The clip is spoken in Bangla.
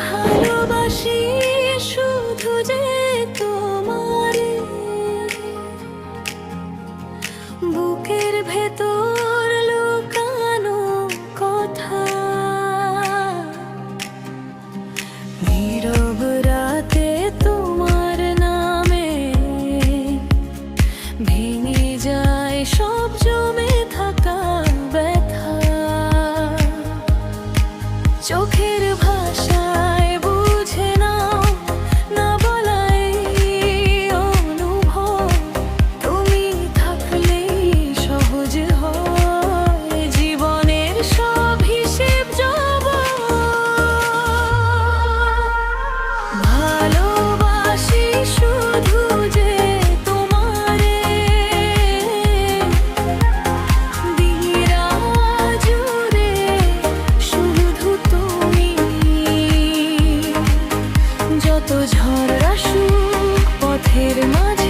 ভালোবাসি চোখের ভালো কত ঝড় রাশি পথের মাঝে